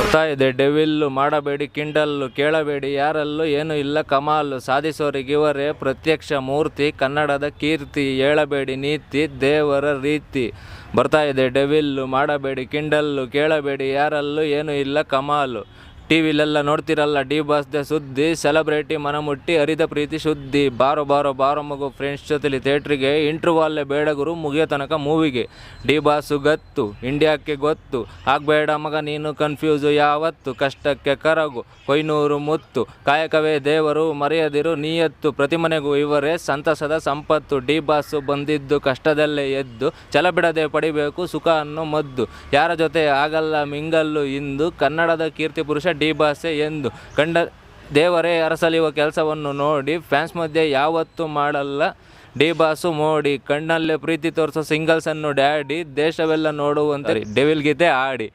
ಬರ್ತಾ ಇದೆ ಡೆವಿಲ್ಲು ಮಾಡಬೇಡಿ, ಕಿಂಡಲ್ಲು ಕೇಳಬೇಡಿ, ಯಾರಲ್ಲೂ ಏನು ಇಲ್ಲ, ಕಮಾಲು ಸಾಧಿಸೋರಿಗಿವರೇ ಪ್ರತ್ಯಕ್ಷ ಮೂರ್ತಿ, ಕನ್ನಡದ ಕೀರ್ತಿ ಹೇಳಬೇಡಿ, ನೀತಿ ದೇವರ ರೀತಿ. ಬರ್ತಾ ಇದೆ, ಡೆವಿಲ್ಲು ಮಾಡಬೇಡಿ, ಕಿಂಡಲ್ಲು ಕೇಳಬೇಡಿ, ಯಾರಲ್ಲೂ ಏನು ಇಲ್ಲ, ಕಮಾಲು ಟಿ ವಿಲೆಲ್ಲ ನೋಡ್ತಿರಲ್ಲ, ಡಿ ಬಾಸ್ದೆ ಸುದ್ದಿ, ಸೆಲೆಬ್ರಿಟಿ ಮನಮುಟ್ಟಿ ಹರಿದ ಪ್ರೀತಿ ಸುದ್ದಿ ಬಾರೋ ಬಾರೋ ಬಾರೋ ಮಗು ಫ್ರೆಂಡ್ಸ್ ಜೊತೆಲಿ ಥಿಯೇಟ್ರಿಗೆ ಇಂಟ್ರವಾಲ್ಲೇ ಬೇಡಗುರು ಮುಗಿಯೋ ತನಕ ಮೂವಿಗೆ. ಡಿ ಬಾಸು ಗತ್ತು, ಇಂಡಿಯಾಕ್ಕೆ ಗೊತ್ತು, ಆಗಬೇಡ ಮಗ ನೀನು ಕನ್ಫ್ಯೂಸು ಯಾವತ್ತು, ಕಷ್ಟಕ್ಕೆ ಕರಗು, ಕೊಯ್ನೂರು ಮುತ್ತು, ಕಾಯಕವೇ ದೇವರು, ಮರೆಯದಿರು ನೀಯತ್ತು, ಪ್ರತಿ ಮನೆಗೂ ಇವರೇ ಸಂತಸದ ಸಂಪತ್ತು. ಡಿ ಬಾಸು ಬಂದಿದ್ದು ಕಷ್ಟದಲ್ಲೇ ಎದ್ದು ಛಲ ಪಡಿಬೇಕು ಸುಖ ಅನ್ನೋ ಮದ್ದು. ಯಾರ ಜೊತೆ ಆಗಲ್ಲ ಮಿಂಗಲ್ಲು ಇಂದು, ಕನ್ನಡದ ಕೀರ್ತಿ ಪುರುಷ ಡಿ ಬಾಸೆ ಎಂದು ಕಂಡ ದೇವರೇ ಅರಸಲಿಯುವ ಕೆಲಸವನ್ನು ನೋಡಿ ಫ್ಯಾನ್ಸ್ ಮಧ್ಯೆ ಯಾವತ್ತೂ ಮಾಡಲ್ಲ. ಡಿ ಬಾಸು ಮೋಡಿ, ಕಣ್ಣಲ್ಲೇ ಪ್ರೀತಿ ತೋರಿಸೋ ಸಿಂಗಲ್ಸನ್ನು ಡ್ಯಾಡಿ, ದೇಶವೆಲ್ಲ ನೋಡುವಂತೆ. ಡೆವಿಲ್ ಗೀತೆ ಆಡಿ.